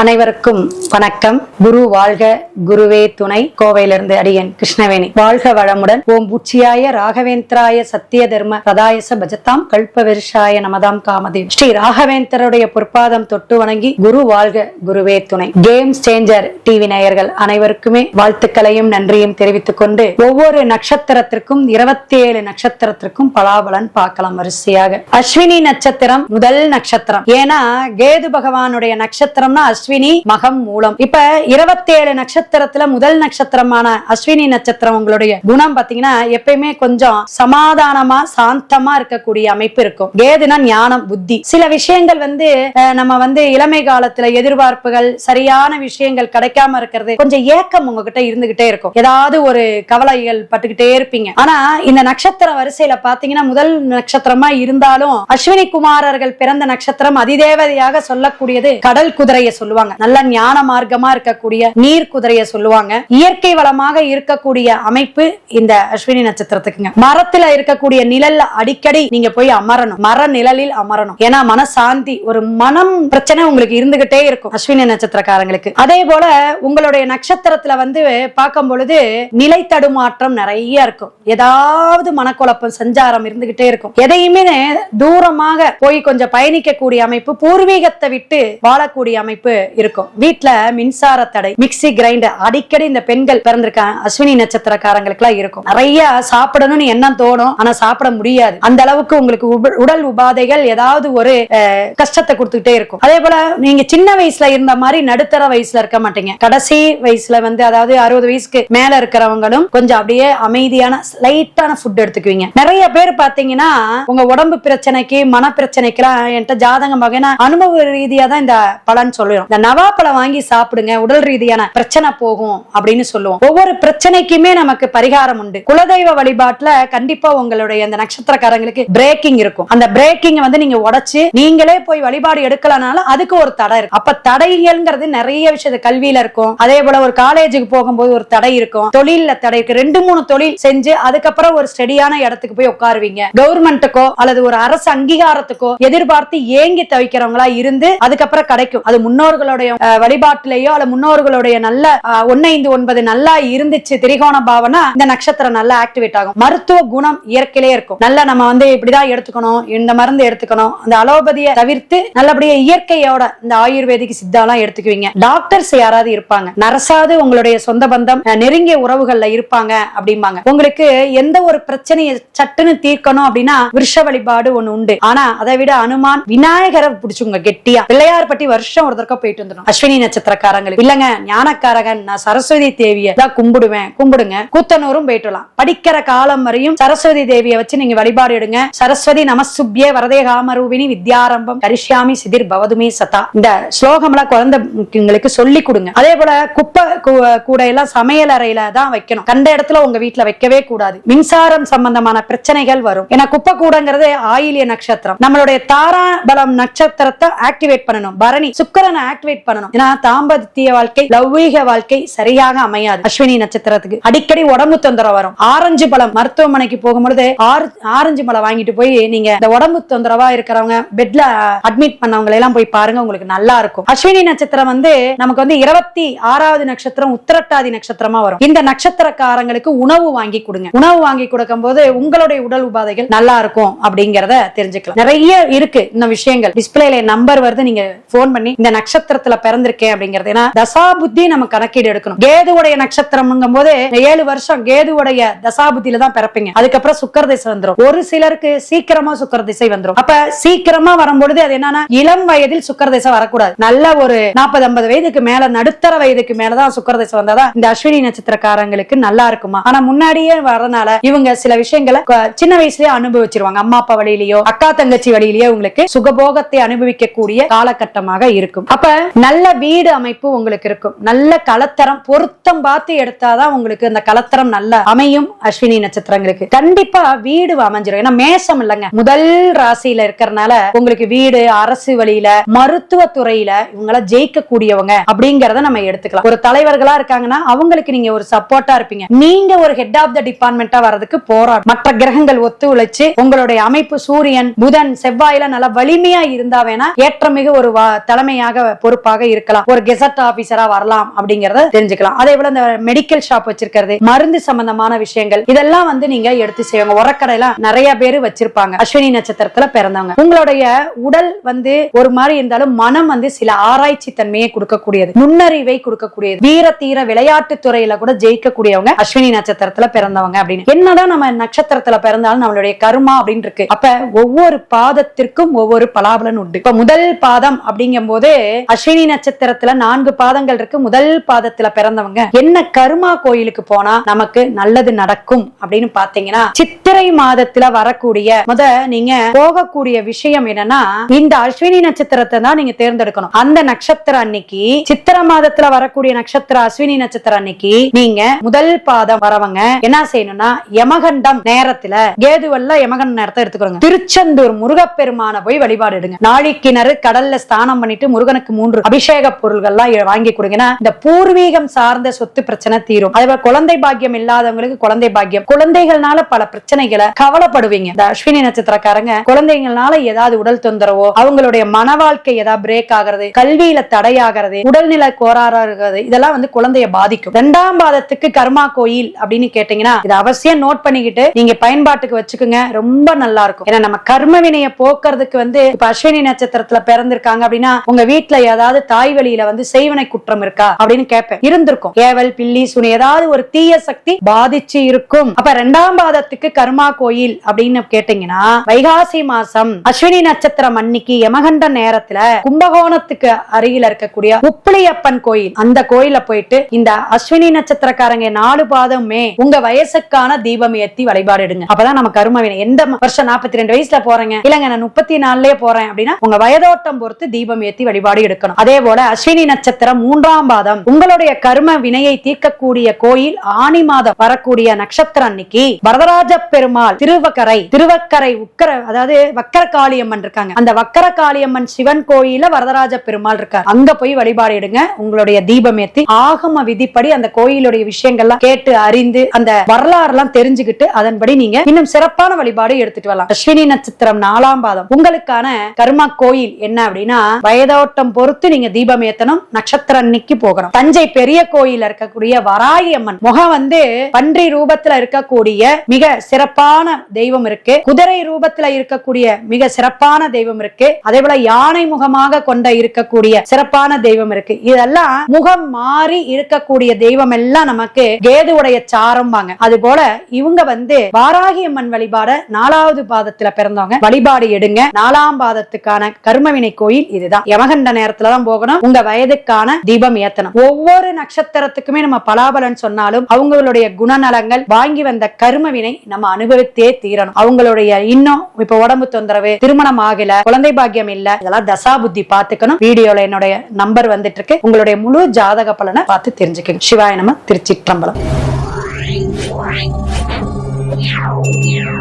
அனைவருக்கும் வணக்கம். குரு வாழ்க குருவே துணை. கோவையிலிருந்து அடியன் கிருஷ்ணவேணி. வாழ்க வளமுடன். ஓம் உச்சியாய ராகவேந்திராய சத்திய தர்ம ரதாயச பஜத்தாம் கல்பவிருஷாய நமதாம் காமதேவ். ஸ்ரீ ராகவேந்தருடைய பொற்பாதம் தொட்டு வணங்கி குரு வாழ்க குருவே துணை. கேம் சேஞ்சர் டிவி நேயர்கள் அனைவருக்குமே வாழ்த்துக்களையும் நன்றியும் தெரிவித்துக் கொண்டு ஒவ்வொரு நட்சத்திரத்திற்கும் இருபத்தி ஏழு நட்சத்திரத்திற்கும் பலாபலன் பார்க்கலாம் வரிசையாக. அஸ்வினி நட்சத்திரம் முதல் நட்சத்திரம். ஏன்னா கேது பகவானுடைய நட்சத்திரம்னா அஸ்வினி மகம் மூலம். இப்ப இருபத்தேழு நட்சத்திரத்துல முதல் நட்சத்திரமான அஸ்வினி நட்சத்திரம் உங்களுடைய குணம் பாத்தீங்கன்னா எப்பயுமே கொஞ்சம் சமாதானமா சாந்தமா இருக்கக்கூடிய அமைப்பு இருக்கும். கேதுனா ஞானம் புத்தி. சில விஷயங்கள் வந்து நம்ம வந்து இளமை காலத்துல எதிர்பார்ப்புகள் சரியான விஷயங்கள் கிடைக்காம இருக்கிறது கொஞ்சம் ஏக்கம் உங்ககிட்ட இருந்துகிட்டே இருக்கும். ஏதாவது ஒரு கவலைகள் பட்டுக்கிட்டே இருப்பீங்க. ஆனா இந்த நட்சத்திர வரிசையில பாத்தீங்கன்னா முதல் நட்சத்திரமா இருந்தாலும் அஸ்வினி குமாரர்கள் பிறந்த நட்சத்திரம் அதிதேவதையாக சொல்லக்கூடியது கடல் குதிரையை சொல்லுவாங்க. நல்ல ஞான மார்க்கமா இருக்கக்கூடிய நீர் குதிரையை சொல்லுவாங்க. இயற்கை வளமாக இருக்கக்கூடிய அமைப்பு இந்த அஸ்வினி நட்சத்திரத்துக்குங்க. மரத்துல இருக்கக்கூடிய நிழல்ல அடிக்கடி நீங்க போய் அமரணும். மர நிழலில் அமரணும். ஏன்னா மனசாந்தி ஒரு மனம் பிரச்சனை உங்களுக்கு இருந்துகிட்டே இருக்கும் அஸ்வினி நட்சத்திரக்காரங்களுக்கு. அதே போல உங்களுடைய நட்சத்திரத்துல வந்து பார்க்கும் பொழுது நிலை தடுமாற்றம் நிறைய இருக்கும். ஏதாவது மனக்குழப்பம் சஞ்சாரம் இருந்துகிட்டே இருக்கும். எதையுமே தூரமாக போய் கொஞ்சம் பயணிக்கக்கூடிய அமைப்பு பூர்வீகத்தை விட்டு வாழக்கூடிய அமைப்பு இருக்கும். வீட்டுல மின்சார தடை மிக்ஸி கிரைண்டர் அடிக்கடி இந்த பெண்கள் பிறந்திருக்காங்க அஸ்வினி நட்சத்திரக்காரங்களுக்கு எல்லாம் இருக்கும். நிறைய சாப்பிடணும்னு எண்ணம் தோணும் ஆனா சாப்பிட முடியாது. அந்த அளவுக்கு உங்களுக்கு உடல் உபாதைகள் ஏதாவது ஒரு கஷ்டத்தை கொடுத்துக்கிட்டே இருக்கும். அதே போல நீங்க சின்ன வயசுல இருந்த மாதிரி நடுத்தர வயசுல இருக்க மாட்டீங்க. கடைசி வயசுல வந்து அதாவது அறுபது வயசுக்கு மேல இருக்கிறவங்களும் கொஞ்சம் அப்படியே அமைதியான லைட்டான ஃபுட் எடுத்துக்குவீங்க. நிறைய பேர் பாத்தீங்கன்னா உங்க உடம்பு பிரச்சனைக்கு மன பிரச்சனைக்கு என்கிட்ட ஜாதகம் வகைனா அனுபவ ரீதியா தான் இந்த பலன் சொல்லுவோம் இந்த நவாப்பழம் வாங்கி சாப்பிடுங்க உடல் ரீதியான பிரச்சனை போகும் அப்படின்னு சொல்லுவோம். ஒவ்வொரு பிரச்சனைக்குமே நமக்கு பரிகாரம் உண்டு. குலதெய்வ வழிபாட்டுல கண்டிப்பா உங்களுடைய அந்த நட்சத்திரக்காரங்களுக்கு பிரேக்கிங் இருக்கும். அந்த பிரேக்கிங் வந்து நீங்க உடைச்சு நீங்களே போய் வழிபாடு எடுக்கலனாலும் அதுக்கு ஒரு தடை இருக்கும். அப்ப தடைகள்ங்கிறது நிறைய விஷயத்த கல்வியில இருக்கும். அதே போல ஒரு காலேஜுக்கு போகும்போது ஒரு தடை இருக்கும். தொழில தடை இருக்கு. ரெண்டு மூணு தொழில் செஞ்சு அதுக்கப்புறம் ஒரு ஸ்டெடியான இடத்துக்கு போய் உட்காருவீங்க. கவர்மெண்ட்டுக்கோ அல்லது ஒரு அரசு அங்கீகாரத்துக்கோ எதிர்பார்த்து ஏங்கி தவிக்கிறவங்களா இருந்து அதுக்கப்புறம் கிடைக்கும். அது முன்னோர்கள் முன்னோர்களுடைய வழிபாட்டிலேயோ அல்ல முன்னோர்களுடைய நல்ல ஒன்னு ஐந்து ஒன்பது நல்லா இருந்துச்சு திரிகோண பாவனா இந்த நட்சத்திரம் நல்லா ஆக்டிவேட் ஆகும். மருத்துவ குணம் இயற்கையிலே இருக்கும். நல்லா நம்ம வந்து இப்படிதான் எடுத்துக்கணும் இந்த மருந்து எடுத்துக்கணும். அந்த அலோபதியை தவிர்த்து நல்லபடியா இயற்கையோட இந்த ஆயுர்வேதிக் சித்தாலாம் எடுத்துக்குவீங்க. டாக்டர்ஸ் யாராவது இருப்பாங்க. நரசாவது உங்களுடைய சொந்த பந்தம் நெருங்கிய உறவுகள்ல இருப்பாங்க அப்படிம்பாங்க. உங்களுக்கு எந்த ஒரு பிரச்சனையை சட்டுன்னு தீர்க்கணும் அப்படின்னா விருஷ வழிபாடு ஒண்ணு உண்டு. ஆனா அதை விட அனுமான் விநாயகரை பிடிச்சுங்க கெட்டியா. பிள்ளையார் பட்டி வருஷம் ஒரு தடவை போயிட்டு வந்துடும். அஸ்வினி நட்சத்திரக்காரங்களுக்கு. இல்லங்க ஞானக்காரகன் நான் சரஸ்வதி தேவியை தான் கும்பிடுவேன். கும்பிடுங்க. கூத்தனூரும் போயிட்டு வரலாம். படிக்கிற காலம் வரையும் சரஸ்வதி தேவியை வச்சு நீங்க வழிபாடு எடுங்க. சரஸ்வதி நமசுப்ய வரதே காமரூபினி வித்யாரம்பம். கரிஷ்யாமி சிதிர் பவதுமே சதா. இந்த ஸ்லோகம்லாம் குழந்தைங்களுக்கு சொல்லி கொடுங்க. அதே போல குப்பை கூட எல்லாம் சமையல் அறையில தான் வைக்கணும். கண்ட இடத்துல உங்க வீட்டுல வைக்கவே கூடாது. மின்சாரம் சம்பந்தமான பிரச்சனைகள் வரும். ஏன்னா குப்பை கூடங்கிறது ஆயிலிய நட்சத்திரம். நம்மளுடைய தாராபலம் நட்சத்திரத்தை ஆக்டிவேட் பண்ணணும். பரணி சுக்கரனை ஆக்டிவேட் பண்ணணும். ஏன்னா தாம்பத்திய வாழ்க்கை லௌகீக வாழ்க்கை சரியாக அமையாது. அஸ்வினி நட்சத்திரத்துக்கு அடிக்கடி உடம்பு தொந்தரவு வரும். ஆரஞ்சு பழம் மருத்துவமனைக்கு போகும்பொழுது ஆரஞ்சு பழம் வாங்கிட்டு போய் நீங்க இந்த உடம்பு தொந்தரவா இருக்கிறவங்க பெட்ல அட்மிட் பண்ணவங்களை எல்லாம் போய் பாருங்க உங்களுக்கு நல்லா இருக்கும். அஸ்வினி நட்சத்திரம் வந்து நமக்கு வந்து இருபத்தி ஆறாவது நட்சத்திரம் உத்திரட்டாதி நட்சத்திரமா வரும். இந்த நட்சத்திரக்காரங்களுக்கு உணவு வாங்கி கொடுங்க. உணவு வாங்கி கொடுக்கும் போது உங்களுடைய உடல் உபாதைகள் நல்லா இருக்கும் அப்படிங்கறத தெரிஞ்சுக்கலாம். நிறைய இருக்கு. இந்த விஷயங்கள். டிஸ்பிளேல நம்பர் வருது நீங்க போன் பண்ணி இந்த நட்சத்திர நட்சத்திரத்துல பிறந்திருக்கேன் அப்படிங்கறது. ஏன்னா தசாபுத்தி நம்ம கணக்கீடு எடுக்கணும். கேதுவுடைய நட்சத்திரம்ங்கும் போது ஏழு வருஷம் கேதுவுடைய தசாபுத்தியில தான் பிறப்பீங்க. அதுக்கப்புறம் சுக்கர திசை வந்துரும். ஒரு சிலருக்கு சீக்கிரமா சுக்கர திசை வந்துடும் அப்ப சீக்கிரமா வரும்பொழுது அது என்னன்னா இளம் வயதில் சுக்கர திசை வரக்கூடாது. நல்ல ஒரு நாற்பது ஐம்பது வயதுக்கு மேல நடுத்தர வயதுக்கு மேலதான் சுக்கர திசை வந்தாதான் இந்த அஸ்வினி நட்சத்திரக்காரங்களுக்கு நல்லா இருக்குமா? ஆனா முன்னாடியே வரனால இவங்க சில விஷயங்களை சின்ன வயசுலயே அனுபவிச்சிருவாங்க. அம்மா அப்பா வழியிலயோ அக்கா தங்கச்சி வழியிலயோ உங்களுக்கு சுகபோகத்தை அனுபவிக்கக்கூடிய காலகட்டமாக இருக்கும். அப்ப நல்ல வீடு அமைப்பு உங்களுக்கு இருக்கும். நல்ல கலத்தரம் பொருத்தம் பார்த்து எடுத்தாதான் உங்களுக்கு அந்த கலத்தரம் நல்ல அமையும் அஸ்வினி நட்சத்திரங்களுக்கு. கண்டிப்பா வீடு அமைஞ்சிரும். ஏன்னா மேசம் இல்லைங்க. முதல் ராசியில இருக்கிறனால உங்களுக்கு வீடு அரசு வழியில மருத்துவ துறையில இவங்கள ஜெயிக்க கூடியவங்க அப்படிங்கறத நம்ம எடுத்துக்கலாம். ஒரு தலைவர்களா இருக்காங்கன்னா அவங்களுக்கு நீங்க ஒரு சப்போர்ட்டா இருப்பீங்க. நீங்க ஒரு ஹெட் ஆஃப் த டிபார்ட்மெண்டா வர்றதுக்கு போராடும் மற்ற கிரகங்கள் ஒத்து உழைச்சு உங்களுடைய அமைப்பு சூரியன் புதன் செவ்வாயில நல்ல வலிமையா இருந்தா வேணா ஏற்றமிகு ஒரு தலைமையாக பொறுப்பாக இருக்கலாம். ஒரு கெசட் ஆபீசரா வரலாம் அப்படிங்கறத தெரிஞ்சுக்கலாம். அதே போல இந்த மெடிக்கல் ஷாப் வச்சிருக்கிறது மருந்து சம்பந்தமான விஷயங்கள் இதெல்லாம் வந்து நீங்க எடுத்து செய்வாங்க. உரக்கடையில நிறைய பேர் வச்சிருப்பாங்க. அஸ்வினி நட்சத்திரத்துல பிறந்தவங்க. உங்களுடைய உடல் வந்து ஒரு மாதிரி இருந்தாலும் மனம் வந்து சில ஆராய்ச்சி தன்மையை கொடுக்கக்கூடியது நுண்ணறிவை கொடுக்கக்கூடியது. வீர தீர விளையாட்டு துறையில கூட ஜெயிக்கக்கூடியவங்க அஸ்வினி நட்சத்திரத்துல பிறந்தவங்க அப்படின்னு. என்னதான் நம்ம நட்சத்திரத்துல பிறந்தாலும் நம்மளுடைய கருமா அப்படின்னு இருக்கு. அப்ப ஒவ்வொரு பாதத்திற்கும் ஒவ்வொரு பலாபலன் உண்டு. இப்ப முதல் பாதம் அப்படிங்கும் போது அஸ்வினி நட்சத்திரத்துல நான்கு பாதங்கள் இருக்கு. முதல் பாதத்துல பிறந்தவங்க. என்ன கருமா கோயிலுக்கு போனா நமக்கு நல்லது நடக்கும் அப்படின்னு பாத்தீங்கன்னா சித்திரை மாதத்துல வரக்கூடிய முத நீங்க போகக்கூடிய விஷயம் என்னன்னா இந்த அஸ்வினி நட்சத்திரத்தை தான் நீங்க தேர்ந்தெடுக்கணும். அந்த நட்சத்திரம் அன்னைக்கு சித்திர மாதத்துல வரக்கூடிய நட்சத்திரம் அஸ்வினி நட்சத்திரம் அன்னைக்கு நீங்க முதல் பாதம் வரவங்க என்ன செய்யணும்னா யமகண்டம் நேரத்துல கேதுவல்ல யமகண்ட நேரத்தை எடுத்துக்கோங்க. திருச்செந்தூர் முருகப்பெருமான போய் வழிபாடு எடுங்க. நாழிக்கிணறு கடல்ல ஸ்தானம் பண்ணிட்டு முருகனுக்கு மூணு மூன்று அபிஷேக பொருள்கள்லாம் எல்லாம் வாங்கி கொடுங்கன்னா இந்த பூர்வீகம் சார்ந்த சொத்து பிரச்சனை தீரும். அதே போல குழந்தை பாக்கியம் இல்லாதவங்களுக்கு குழந்தை பாக்கியம். குழந்தைகள்னால பல பிரச்சனைகளை கவலைப்படுவீங்க. இந்த அஸ்வினி நட்சத்திரக்காரங்க குழந்தைங்களால ஏதாவது உடல் தொந்தரவோ அவங்களுடைய மன வாழ்க்கை ஏதாவது பிரேக் ஆகிறது கல்வியில தடையாகிறது உடல்நிலை கோராறா இருக்கிறது இதெல்லாம் வந்து குழந்தைய பாதிக்கும். ரெண்டாம் பாதத்துக்கு கர்மா கோயில் அப்படின்னு கேட்டீங்கன்னா இது அவசியம் நோட் பண்ணிக்கிட்டு நீங்க பயன்பாட்டுக்கு வச்சுக்கோங்க. ரொம்ப நல்லா இருக்கும். ஏன்னா நம்ம கர்ம வினையை போக்குறதுக்கு வந்து இப்ப அஸ்வினி நட்சத்திரத்துல பிறந்திருக்காங்க அப்படின்னா உங்க வீட்டுல ஏதாவது தாய் வழியில வந்து செய்வனை குற்றம் இருக்கா அப்படின்னு கேட்பேன். இருந்திருக்கும். ஏவல் பில்லி சுனி ஏதாவது ஒரு தீய சக்தி பாதிச்சு இருக்கும். அப்ப ரெண்டாம் பாதத்துக்கு கர்மா கோயில் அப்படின்னு கேட்டீங்கன்னா வைகாசி மாசம் அஸ்வினி நட்சத்திரம் அன்னைக்கு யமகண்ட நேரத்துல கும்பகோணத்துக்கு அருகில இருக்கக்கூடிய உப்பிலியப்பன் கோயில். அந்த கோயில போயிட்டு இந்த அஸ்வினி நட்சத்திரக்காரங்க நாலு பாதமே உங்க வயசுக்கான தீபம் ஏத்தி வழிபாடு எடுங்க அப்பதான் நம்ம கரும வினை எந்த வருஷம் நாற்பத்தி ரெண்டு வயசுல போறேங்க? இல்லங்க நான் முப்பத்தி நாலுலயே போறேன் அப்படின்னா உங்க வயதோட்டம் பொறுத்து தீபம் ஏத்தி வழிபாடு எடுக்கணும். இருக்கணும் அதே போல அஸ்வினி நட்சத்திரம் மூன்றாம் பாதம். உங்களுடைய கர்ம வினையை தீர்க்கக்கூடிய கோயில் ஆணி மாதம் வரக்கூடிய நட்சத்திரம் அன்னைக்கு வரதராஜ பெருமாள் திருவக்கரை திருவக்கரை உக்கர அதாவது வக்கர காளியம்மன் இருக்காங்க. அந்த வக்கர காளியம்மன் சிவன் கோயில வரதராஜ பெருமாள் இருக்கார். அங்க போய் வழிபாடு எடுங்க. உங்களுடைய தீபம் ஏத்தி ஆகம விதிப்படி அந்த கோயிலுடைய விஷயங்கள்லாம் கேட்டு அறிந்து அந்த வரலாறு எல்லாம் தெரிஞ்சுக்கிட்டு அதன்படி நீங்க இன்னும் சிறப்பான வழிபாடு எடுத்துட்டு வரலாம். அஸ்வினி நட்சத்திரம் நாலாம் பாதம். உங்களுக்கான கர்மா கோயில் என்ன அப்படின்னா வயதோட்டம் பொறுத்து நீங்க தீபம் ஏத்தணும் நட்சத்திர அன்னைக்கு போகணும். தஞ்சை பெரிய கோயில் இருக்கக்கூடிய வராகி அம்மன் முகம் வந்து பன்றி ரூபத்துல இருக்கக்கூடிய மிக சிறப்பான தெய்வம் இருக்கு. குதிரை ரூபத்துல இருக்கக்கூடிய மிக சிறப்பான தெய்வம் இருக்கு. அதே போல யானை முகமாக கொண்ட இருக்கக்கூடிய சிறப்பான தெய்வம் இருக்கு. இதெல்லாம் முகம் மாறி இருக்கக்கூடிய தெய்வம் எல்லாம் நமக்கு கேதுவுடைய சாரம்பாங்க அது போல இவங்க வந்து வாராகி அம்மன் வழிபாட நாலாவது பாதத்துல பிறந்தவங்க. வழிபாடு எடுங்க. நாலாம் பாதத்துக்கான கர்மவினை கோயில் இதுதான். யமகண்ட நேரத்தில் தான் போகணும். உங்க வயதுக்கான தீபம் ஏத்தணும். ஒவ்வொரு நட்சத்திரத்துக்குமே நம்ம பலாபலன் சொன்னாலும் அவங்களுடைய குணநலங்கள் வாங்கி வந்த கருமவினை நம்ம அனுபவித்தே தீரணும். அவங்களுடைய இன்னும் இப்ப உடம்பு தொந்தரவு திருமணம் ஆகல குழந்தை பாக்கியம் இல்ல இதெல்லாம் தசா புத்தி பாத்துக்கணும் வீடியோல என்னுடைய நம்பர் வந்துட்டு இருக்கு உங்களுடைய முழு ஜாதக பலனை பார்த்து தெரிஞ்சுக்கணும். சிவாய நம்ம திருச்சிற்றம்பலம். Yeah.